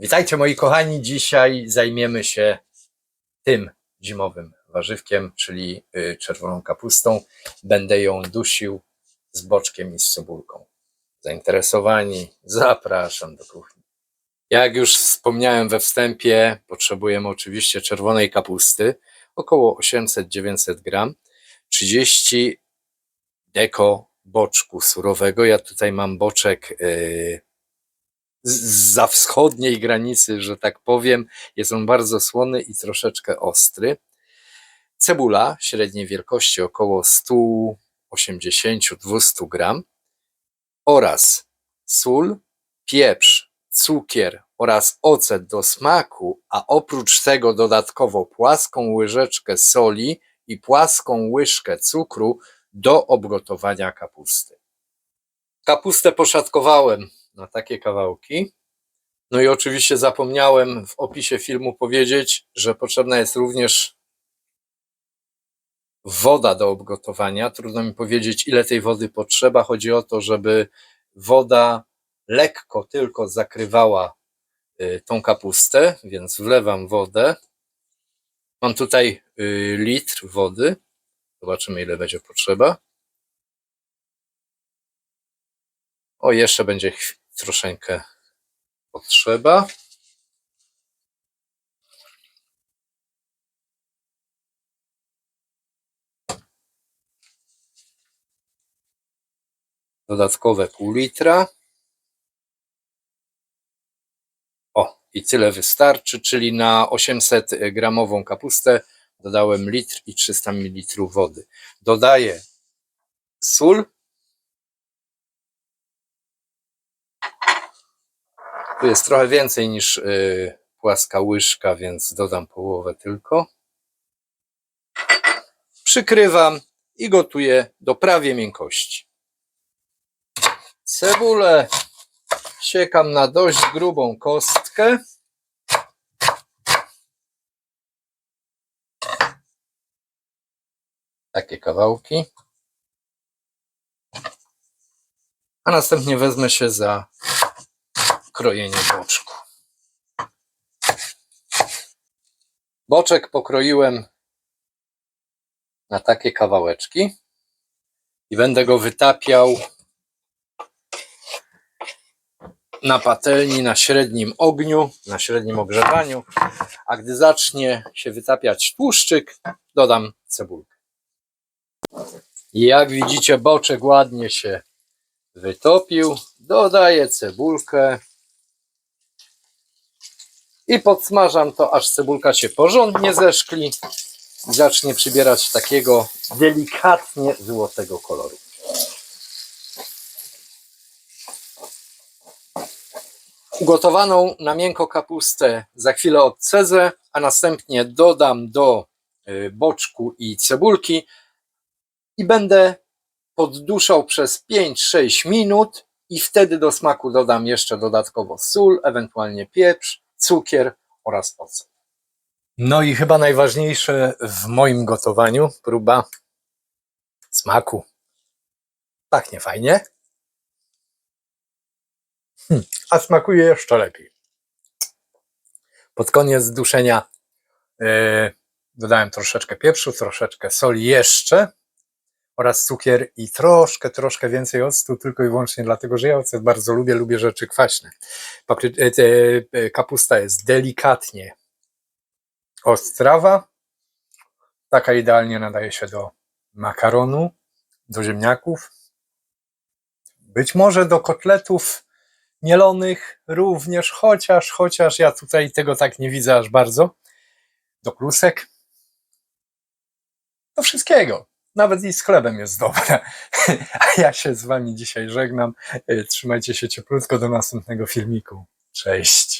Witajcie moi kochani, dzisiaj zajmiemy się tym zimowym warzywkiem, czyli y, czerwoną kapustą. Będę ją dusił z boczkiem i z cebulką. Zainteresowani? Zapraszam do kuchni. Jak już wspomniałem we wstępie, potrzebujemy oczywiście czerwonej kapusty, około 800-900 gram, 30 deko boczku surowego. Ja tutaj mam boczek y, z- za wschodniej granicy, że tak powiem. Jest on bardzo słony i troszeczkę ostry. Cebula średniej wielkości około 180-200 gram oraz sól, pieprz, cukier oraz ocet do smaku, a oprócz tego dodatkowo płaską łyżeczkę soli i płaską łyżkę cukru do obgotowania kapusty. Kapustę poszatkowałem na takie kawałki. No i oczywiście zapomniałem w opisie filmu powiedzieć, że potrzebna jest również woda do obgotowania. Trudno mi powiedzieć, ile tej wody potrzeba. Chodzi o to, żeby woda lekko tylko zakrywała y, tą kapustę, więc wlewam wodę. Mam tutaj y, litr wody. Zobaczymy, ile będzie potrzeba. O, jeszcze będzie troszeczkę potrzeba. Dodatkowe pół litra. O, i tyle wystarczy, czyli na 800 gramową kapustę dodałem litr i 300 ml wody. Dodaję sól. Tu jest trochę więcej niż y, płaska łyżka, więc dodam połowę tylko. Przykrywam i gotuję do prawie miękkości. Cebulę siekam na dość grubą kostkę. Takie kawałki. A następnie wezmę się za krojenie boczku. Boczek pokroiłem na takie kawałeczki i będę go wytapiał na patelni na średnim ogniu, na średnim ogrzewaniu, a gdy zacznie się wytapiać tłuszczyk, dodam cebulkę. I jak widzicie, boczek ładnie się wytopił, dodaję cebulkę i podsmażam to, aż cebulka się porządnie zeszkli i zacznie przybierać takiego delikatnie złotego koloru. Ugotowaną na miękko kapustę za chwilę odcedzę, a następnie dodam do y, boczku i cebulki i będę podduszał przez 5-6 minut i wtedy do smaku dodam jeszcze dodatkowo sól, ewentualnie pieprz, cukier oraz ocet. No i chyba najważniejsze w moim gotowaniu, próba smaku. Pachnie fajnie. Hmm, a smakuje jeszcze lepiej. Pod koniec duszenia yy, dodałem troszeczkę pieprzu, troszeczkę soli jeszcze oraz cukier i troszkę, troszkę więcej octu, tylko i wyłącznie dlatego, że ja ocet bardzo lubię, lubię rzeczy kwaśne. E, e, kapusta jest delikatnie ostrawa, taka idealnie nadaje się do makaronu, do ziemniaków, być może do kotletów mielonych również, chociaż, chociaż ja tutaj tego tak nie widzę aż bardzo, do klusek, do wszystkiego. Nawet i z chlebem jest dobre. A ja się z wami dzisiaj żegnam. Trzymajcie się cieplutko do następnego filmiku. Cześć.